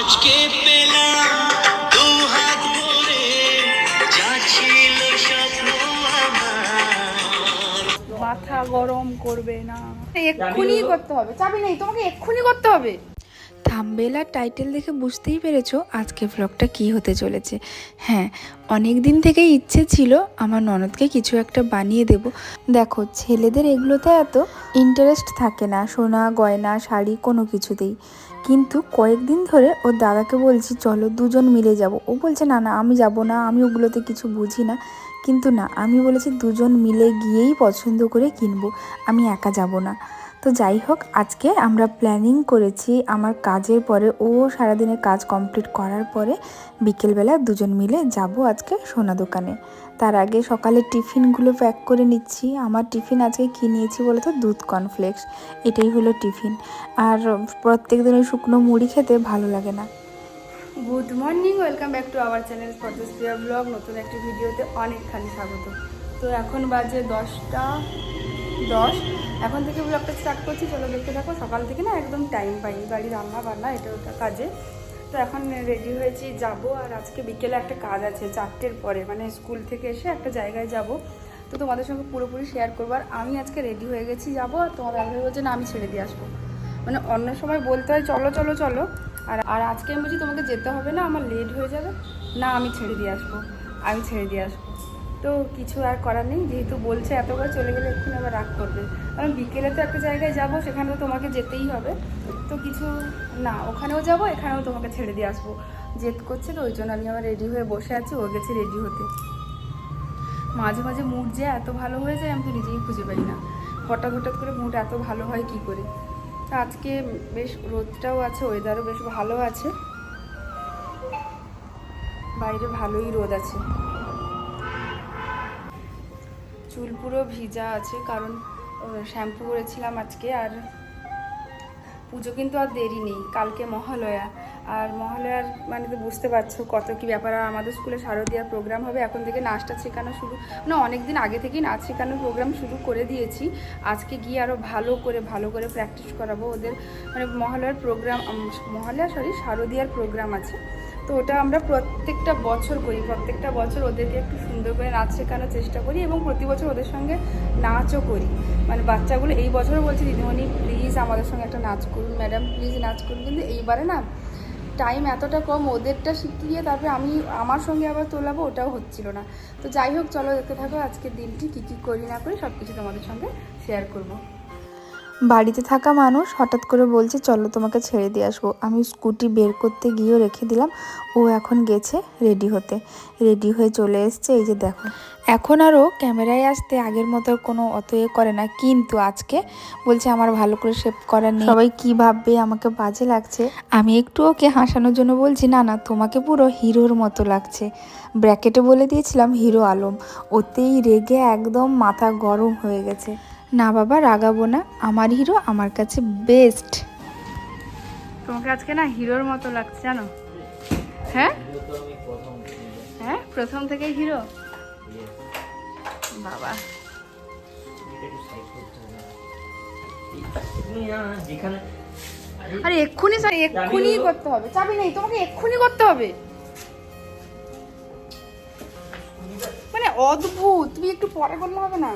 আজকে পেলাম দু হাত ভরে যা ছিল স্বপ্ন মাথা গরম করবে না। এক্ষুনি করতে হবে। চাবি নেই তোমাকে এক্ষুনি করতে হবে। থাম্বেল টাইটেল দেখে বুঝতেই পেরেছ আজকে ব্লগটা কি হতে চলেছে। হ্যাঁ অনেক দিন থেকেই ইচ্ছে ছিল আমার ননদকে কিছু একটা বানিয়ে দেব। দেখো, ছেলেদের এগুলোতে এত ইন্টারেস্ট থাকে না, সোনা, গয়না, শাড়ি, কোনো কিছুতেই। কিন্তু কয়েকদিন ধরে ওর দাদাকে বলছি, চলো দুজন মিলে যাব। ও বলছে, না না, আমি যাব না, আমি ওগুলোতে কিছু বুঝি না। কিন্তু না, আমি বলেছি, দুজন মিলে গিয়েই পছন্দ করে কিনবো, আমি একা যাব না। তো যাই হোক, আজকে আমরা প্ল্যানিং করেছি আমার কাজের পরে, ও সারাদিনের কাজ কমপ্লিট করার পরে বিকেলবেলা দুজন মিলে যাব আজকে সোনা দোকানে। তার আগে সকালে টিফিনগুলো প্যাক করে নিচ্ছি। আমার টিফিন আজকে কী নিয়েছি বলো তো দুধ কর্নফ্লেক্স এটাই হলো টিফিন। আর প্রত্যেক দিন ওই শুকনো মুড়ি খেতে ভালো লাগে না। Good morning welcome back to our channel Photosphere blog নতুন একটি ভিডিওতে অনেকখানি স্বাগত। তো এখন বাজে দশটা দশ। এখন থেকে ব্লগটা স্টার্ট করছি, চলো দেখতে থাকো। সকাল থেকে না একদম টাইম পাইনি, বাড়ি রান্না বান্না, এটা ওটা কাজে। তো এখন রেডি হয়েছি, যাব। আর আজকে বিকেলে একটা কাজ আছে, চারটের পরে মানে স্কুল থেকে এসে একটা জায়গায় যাব। তো তোমাদের সঙ্গে পুরোপুরি শেয়ার করব। আর আমি আজকে রেডি হয়ে গেছি, যাব। আর তোমার দাদাভাই বলছে, না, আমি ছেড়ে দিয়ে আসব। মানে অন্য সময় বলতে হয়, চলো চলো চলো। আর আর আজকে আমি বলছি, তোমাকে যেতে হবে না, আমার লেট হয়ে যাবে। না, আমি ছেড়ে দিয়ে আসব। আমি ছেড়ে দিয়ে আসব। তো কিছু আর করার নেই, যেহেতু বলছে এতবার চলে গেলে এক্ষুনি আবার রাগ করবে। কারণ বিকেলে তো একটা জায়গায় যাব সেখানে তো তোমাকে যেতেই হবে। তো কিছু, না, ওখানেও যাব, এখানেও তোমাকে ছেড়ে দিয়ে আসব। জেদ করছে তো, ওই জন্য আমি আমার রেডি হয়ে বসে আছি, ও গেছে রেডি হতে। মাঝে মাঝে মুড যে এত ভালো হয়ে যায়, আমি তো নিজেই খুঁজে পাই না। হঠাৎ হঠাৎ করে মুড এত ভালো হয় কি করে? তা আজকে বেশ রোদটাও আছে ওয়েদারও বেশ ভালো আছে। বাইরে ভালোই রোদ আছে। চুল পুরো ভিজা আছে, কারণ শ্যাম্পু করেছিলাম আজকে আর পুজো কিন্তু আর দেরি নেই, কালকে মহালয়া। আর মহালয়ার মানে তো বুঝতে পারছ কত কি ব্যাপার, আর আমাদের স্কুলে শারদীয়ার প্রোগ্রাম হবে, এখন থেকে নাচটা শেখানো শুরু মানে অনেক দিন আগে থেকেই নাচ শেখানোর প্রোগ্রাম শুরু করে দিয়েছি। আজকে গিয়ে আরও ভালো করে ভালো করে প্র্যাকটিস করাবো ওদের মানে মহালয়ার প্রোগ্রাম মহালয়া সরি শারদীয়ার প্রোগ্রাম আছে। তো ওটা আমরা প্রত্যেকটা বছর করি। প্রত্যেকটা বছর ওদেরকে একটু সুন্দর করে নাচ শেখানোর চেষ্টা করি এবং প্রতি বছর ওদের সঙ্গে নাচও করি। মানে বাচ্চাগুলো এই বছরও বলছি, দিদিমণি প্লিজ আমাদের সঙ্গে একটা নাচ করুন ম্যাডাম প্লিজ নাচ করুন। কিন্তু এইবারে না টাইম এতটা কম, ওদেরটা শিখিয়ে তারপরে আমি আমার সঙ্গে আবার তোলাবো, ওটাও হচ্ছিল না। তো যাই হোক, চলো দেখতে থাকো আজকের দিনটি, কী কী করি না করি সব কিছু তোমাদের সঙ্গে শেয়ার করব। বাড়িতে থাকা মানুষ হঠাৎ করে বলছে চলো তোমাকে ছেড়ে দিয়ে আসব। আমি স্কুটি বের করতে গিয়েও রেখে দিলাম। ও এখন গেছে রেডি হতে। রেডি হয়ে চলে এসছে এই যে দেখো। এখন আরও ক্যামেরায় আসতে আগের মতো কোনো অত এ করে না কিন্তু আজকে বলছে আমার ভালো করে শেপ করা নেই। সবাই কী ভাববে আমাকে বাজে লাগছে? আমি একটু ওকে হাসানোর জন্য বলছি না না তোমাকে পুরো হিরোর মতো লাগছে। ব্র্যাকেটে বলে দিয়েছিলাম হিরো আলম। ওতেই রেগে একদম মাথা গরম হয়ে গেছে। না বাবা, রাগাবো না। আমার হিরো আমার কাছে বেস্ট তোমাকে আজকে না হিরোর মতো লাগছে, জানো? হ্যাঁ? হ্যাঁ? প্রথম থেকেই হিরো? বাবা। আরে এক্ষুনি স্যার এক্ষুনি করতে হবে। চাবি নেই, তোমাকে এক্ষুনি করতে হবে। মানে অদ্ভুত, তুমি একটু পরে করলে হবে না।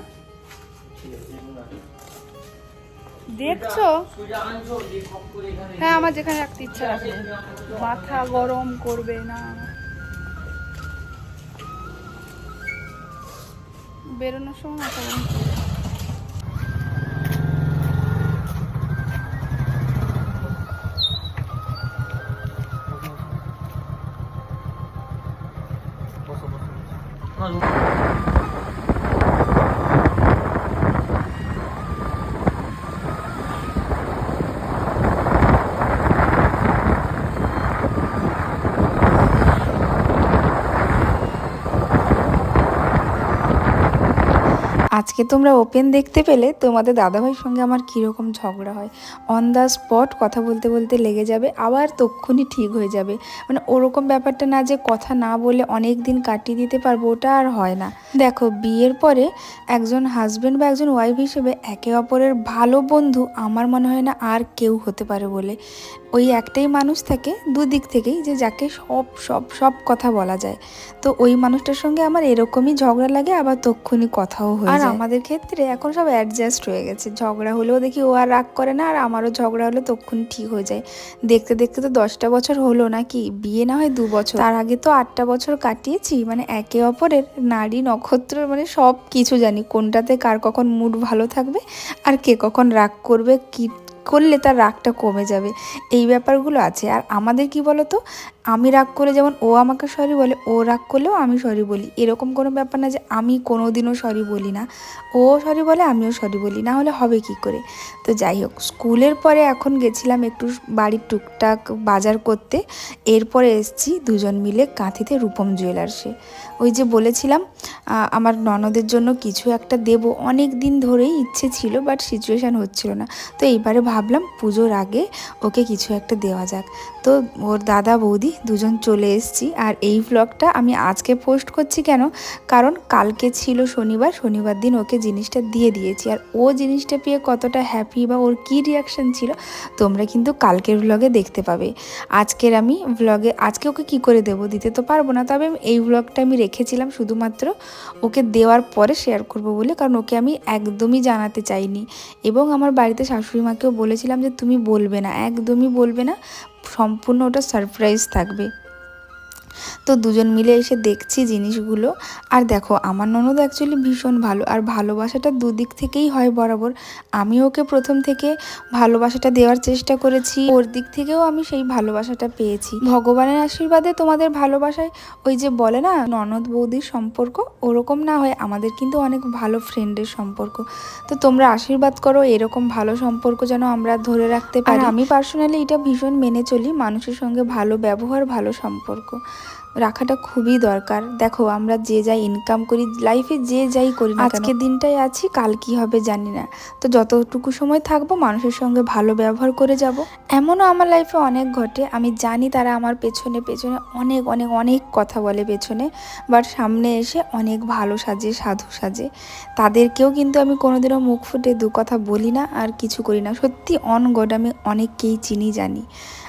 দেখছ? হ্যাঁ আমার যেখানে রাখতে ইচ্ছা রাখবে মাথা গরম করবে না। বেরোনোর সময় মাথা গরম করবে। আজকে তোমরা ওপেন দেখতে পেলে তোমাদের দাদাভাইয়ের সঙ্গে আমার কীরকম ঝগড়া হয়। অন দ্য স্পট কথা বলতে বলতে লেগে যাবে, আবার তক্ষুনি ঠিক হয়ে যাবে। মানে ওরকম ব্যাপারটা না যে কথা না বলে অনেক দিন কাটিয়ে দিতে পারব, ওটা আর হয় না। দেখো, বিয়ের পরে একজন হাজব্যান্ড বা একজন ওয়াইফ হিসেবে একে অপরের ভালো বন্ধু আমার মনে হয় না আর কেউ হতে পারে বলে। ওই একটাই মানুষ থাকে দুদিক থেকেই যে যাকে সব সব সব কথা বলা যায়। তো ওই মানুষটার সঙ্গে আমার এরকমই ঝগড়া লাগে আবার তক্ষুনি কথাও হয়ে আর আমাদের ক্ষেত্রে এখন সব অ্যাডজাস্ট হয়ে গেছে। ঝগড়া হলেও দেখি ও আর রাগ করে না আর আমারও ঝগড়া হলে তক্ষুনি ঠিক হয়ে যায়। দেখতে দেখতে তো দশটা বছর হলো নাকি বিয়ে না হয় দু বছর। তার আগে তো আটটা বছর কাটিয়েছি মানে একে অপরের নারী নক্ষত্র মানে সব কিছু জানি। কোনটাতে কার কখন মুড ভালো থাকবে আর কে কখন রাগ করবে কি করলে তার রাগটা কমে যাবে। এই ব্যাপারগুলো আছে। আর আমাদের কি বলো তো আমি রাগ করে যেমন ও আমাকে সরি বলে, ও রাগ করলেও আমি সরি বলি। এরকম কোনো ব্যাপার না যে আমি কোনো দিনও সরি বলি না। ও সরি বলে, আমিও সরি বলি। না হলে হবে কি করে? তো যাই হোক, স্কুলের পরে এখন গেছিলাম একটু বাড়ির টুকটাক বাজার করতে। এরপরে এসছি দুজন মিলে কাঁথিতে রূপম জুয়েলার্সে ওই যে বলেছিলাম আমার ননদের জন্য কিছু একটা দেব। অনেক দিন ধরেই ইচ্ছে ছিল বাট সিচুয়েশান হচ্ছিল না। তো এইবারে ভাবলাম পুজোর আগে ওকে কিছু একটা দেওয়া যাক। তো ওর দাদা বৌদি দুজন চলে এসেছি আর এই ব্লগটা আমি আজকে পোস্ট করছি কেন? কারণ কালকে ছিল শনিবার শনিবার দিন ওকে জিনিসটা দিয়ে দিয়েছি। আর ও জিনিসটা পেয়ে কতটা হ্যাপি বা ওর কী রিয়াকশান ছিল তোমরা কিন্তু কালকের ব্লগে দেখতে পাবে। আজকের আমি ব্লগে আজকে ওকে কি করে দেবো দিতে তো পারব না, তবে এই ব্লগটা আমি রেখেছিলাম শুধুমাত্র ওকে দেওয়ার পরে শেয়ার করব বলে, কারণ ওকে আমি একদমই জানাতে চাইনি। এবং আমার বাড়িতে শাশুড়ি মাকেও বলেছিলাম যে, তুমি বলবে না, একদমই বলবে না। সম্পূর্ণ ওটা সারপ্রাইজ থাকবে। তো দুজন মিলে এসে দেখছি জিনিসগুলো। আর দেখো আমার ননদ অ্যাকচুয়ালি ভীষণ ভালো আর ভালোবাসাটা দুদিক থেকেই হয় বরাবর। আমি ওকে প্রথম থেকে ভালোবাসাটা দেওয়ার চেষ্টা করেছি ওর দিক থেকেও আমি সেই ভালোবাসাটা পেয়েছি। ভগবানের আশীর্বাদে তোমাদের ভালোবাসায় ওই যে বলে না ননদ বৌদির সম্পর্ক ওরকম না হয় আমাদের কিন্তু অনেক ভালো ফ্রেন্ডের সম্পর্ক। তো তোমরা আশীর্বাদ করো এরকম ভালো সম্পর্ক যেন আমরা ধরে রাখতে পারি। আমি পার্সোনালি এটা ভীষণ মেনে চলি মানুষের সঙ্গে ভালো ব্যবহার ভালো সম্পর্ক। রাখাটা খুবই দরকার। দেখো আমরা যে যাই ইনকাম করি লাইফে যে যাই করি না আজকে দিনটাই আছি কাল কি হবে জানি না। তো যতটুকু সময় থাকব মানুষের সঙ্গে ভালো ব্যবহার করে যাব। এমনও আমার লাইফে অনেক ঘটে। আমি জানি তারা আমার পেছনে পেছনে অনেক অনেক অনেক কথা বলে পেছনে বাট সামনে এসে অনেক ভালো সাজে সাধু সাজে। তাদেরকেও কিন্তু আমি কোনোদিনও মুখ ফুটে দু কথা বলি না আর কিছু করি না। সত্যি অন গড আমি অনেককেই চিনি জানি।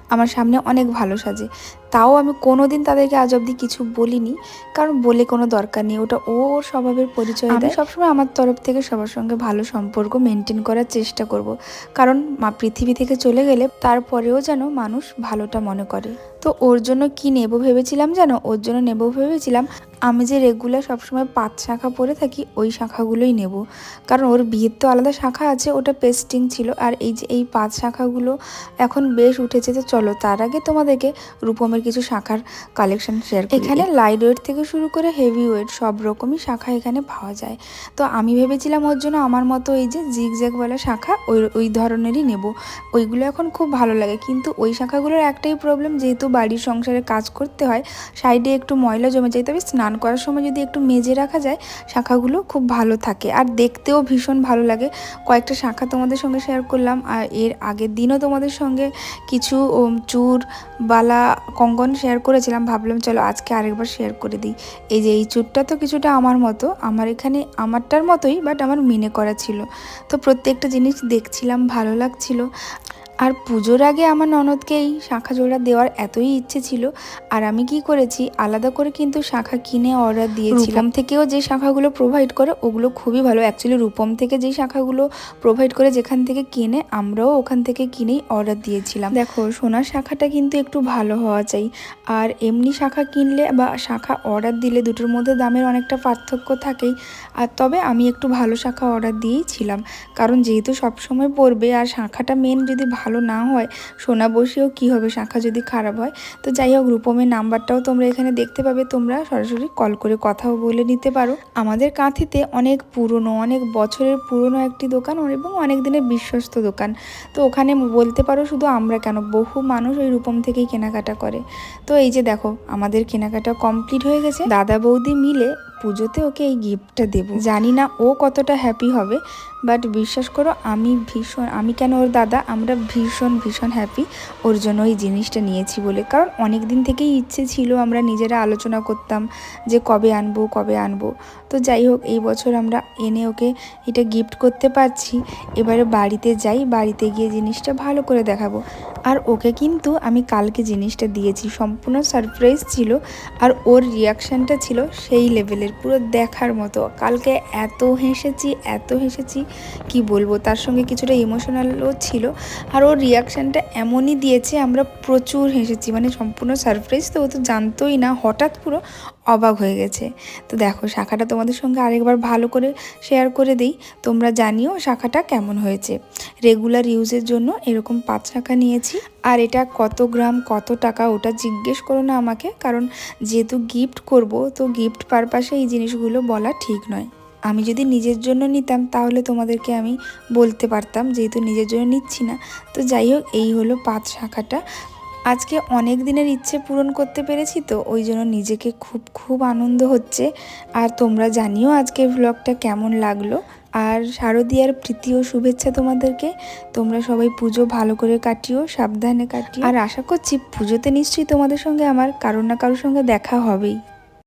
আমার সামনে অনেক ভালো সাজে। তাও আমি কোনো দিন তাদেরকে আজ অবধি কিছু বলিনি কারণ বলে কোনো দরকার নেই। ওটা ও ওর স্বভাবের পরিচয় দেয়। সবসময় আমার তরফ থেকে সবার সঙ্গে ভালো সম্পর্ক মেনটেন করার চেষ্টা করব। কারণ মা পৃথিবী থেকে চলে গেলে তারপরেও যেন মানুষ ভালোটা মনে করে। তো ওর জন্য কি নেব ভেবেছিলাম জানো ওর জন্য নেব ভেবেছিলাম আমি যে রেগুলার সবসময় পাঁচ শাখা পরে থাকি ওই শাখাগুলোই নেব। কারণ ওর বিয়ের তো আলাদা শাখা আছে ওটা পেস্টিং ছিল। আর এই যে এই পাঁচ শাখাগুলো এখন বেশ উঠেছে তো চলো তার আগে তোমাদেরকে রূপমের কিছু শাখার কালেকশন শেয়ার এখানে লাইট ওয়েট থেকে শুরু করে হেভি ওয়েট সব রকমই শাখা এখানে পাওয়া যায়। তো আমি ভেবেছিলাম ওর জন্য আমার মতো এই যে জিগ জ্যাগ জ্যাগওয়ালা শাখা ওই ওই ধরনেরই নেব। ওইগুলো এখন খুব ভালো লাগে। কিন্তু ওই শাখাগুলোর একটাই প্রবলেম যেহেতু বাড়ির সংসারে কাজ করতে হয়, সাইডে একটু ময়লা জমে যায়, তবে স্নান করার সময় যদি একটু মেজে রাখা যায়, শাখাগুলো খুব ভালো থাকে। আর দেখতেও ভীষণ ভালো লাগে। কয়েকটা শাখা তোমাদের সঙ্গে শেয়ার করলাম। আর এর আগের দিনও তোমাদের সঙ্গে কিছু চূড় বালা কঙ্কন শেয়ার করেছিলাম, ভাবলাম চলো আজকে আরেকবার শেয়ার করে দিই। এই যে এই চুটটা তো কিছুটা আমার মতো, আমার এখানে আমারটার মতোই বাট আমার মিনে করা ছিল। তো প্রত্যেকটা জিনিস দেখছিলাম, ভালো লাগছিল। আর পুজোর আগে আমার ননদকে এই শাখা জোড়া দেওয়ার এতই ইচ্ছে ছিল আর আমি কি করেছি আলাদা করে কিন্তু শাখা কিনে অর্ডার দিয়েছিলাম। থেকেও যে শাখাগুলো প্রোভাইড করে ওগুলো খুবই ভালো। অ্যাকচুয়ালি রূপম থেকে যেই শাখাগুলো প্রোভাইড করে যেখান থেকে কিনে আমরাও ওখান থেকে কিনেই অর্ডার দিয়েছিলাম। দেখো সোনার শাখাটা কিন্তু একটু ভালো হওয়া চাই। আর এমনি শাখা কিনলে বা শাখা অর্ডার দিলে দুটোর মধ্যে দামের অনেকটা পার্থক্য থাকেই। আর তবে আমি একটু ভালো শাখা অর্ডার দিয়েই ছিলাম। কারণ যেহেতু সবসময় পড়বে আর শাখাটা মেন যদি ভালো না হয়, সোনা বসেও কি হবে? শাখা যদি খারাপ হয়, তো যাই হোক, রূপমের নাম্বারটাও তোমরা এখানে দেখতে পাবে। তোমরা সরাসরি কল করে কথাও বলে নিতে পারো। আমাদের কাঁথিতে অনেক পুরনো, অনেক বছরের পুরনো একটি দোকান এবং অনেক দিনের বিশ্বস্ত দোকান। তো ওখানে বলতে পারো শুধু আমরা কেন? বহু মানুষ ওই রূপম থেকেই কেনাকাটা করে। তো এই যে দেখো, আমাদের কেনাকাটা কমপ্লিট হয়ে গেছে। দাদা বৌদি মিলে পুজোতে ওকে এই গিফটটা দেবো। জানি না ও কতটা হ্যাপি হবে। বাট বিশ্বাস করো, আমি ভীষণ, আমি কেন ওর দাদা? আমরা ভীষণ ভীষণ হ্যাপি ওর জন্য এই জিনিসটা নিয়েছি বলে। কারণ অনেক দিন থেকেই ইচ্ছে ছিল আমরা নিজেরা আলোচনা করতাম যে কবে আনব কবে আনব। তো যাই হোক, এই বছর আমরা এনে ওকে এটা গিফট করতে পারছি। এবারে বাড়িতে যাই, বাড়িতে গিয়ে জিনিসটা ভালো করে দেখাবো। আর ওকে কিন্তু আমি কালকে জিনিসটা দিয়েছি, সম্পূর্ণ সারপ্রাইজ ছিল। আর ওর রিয়াকশানটা ছিল সেই লেভেলের পুরো দেখার মতো। কালকে এত হেসেছি এত হেসেছি। কি বলব, তার সঙ্গে কিছুটা ইমোশনালও ছিল। আর ওর রিয়াকশানটা এমনই দিয়েছে, আমরা প্রচুর হেসেছি মানে সম্পূর্ণ সারপ্রাইজ তো ও তো জানতোই না, হঠাৎ পুরো অবাক হয়ে গেছে। তো দেখো, শাখাটা তোমাদের সঙ্গে আরেকবার ভালো করে শেয়ার করে দিই, তোমরা জানিও শাখাটা কেমন হয়েছে। রেগুলার ইউজের জন্য এরকম পাঁচ শাখা নিয়েছি, আর এটা কত গ্রাম, কত টাকা ওটা জিজ্ঞেস করো না আমাকে, কারণ যেহেতু গিফট করব, তো গিফট পারপাসে এই জিনিসগুলো বলা ঠিক নয়। আমি যদি নিজের জন্য নিতাম, তাহলে তোমাদেরকে আমি বলতে পারতাম, যেহেতু নিজের জন্য নিচ্ছি না। তো যাই হোক, এই হলো পাঁচ শাখাটা। আজকে অনেক দিনের ইচ্ছে পূরণ করতে পেরেছি তো, ওই জন্য নিজেকে খুব খুব আনন্দ হচ্ছে। আর তোমরা জানিও আজকে ব্লগটা কেমন লাগল। আর শারদীয়ার প্রীতি ও শুভেচ্ছা তোমাদেরকে। তোমরা সবাই পুজো ভালো করে কাটিও, সাবধানে কাটিও। আর আশা করছি পুজোতে নিশ্চয়ই তোমাদের সঙ্গে আমার কারোর না কারোর সঙ্গে দেখা হবেই।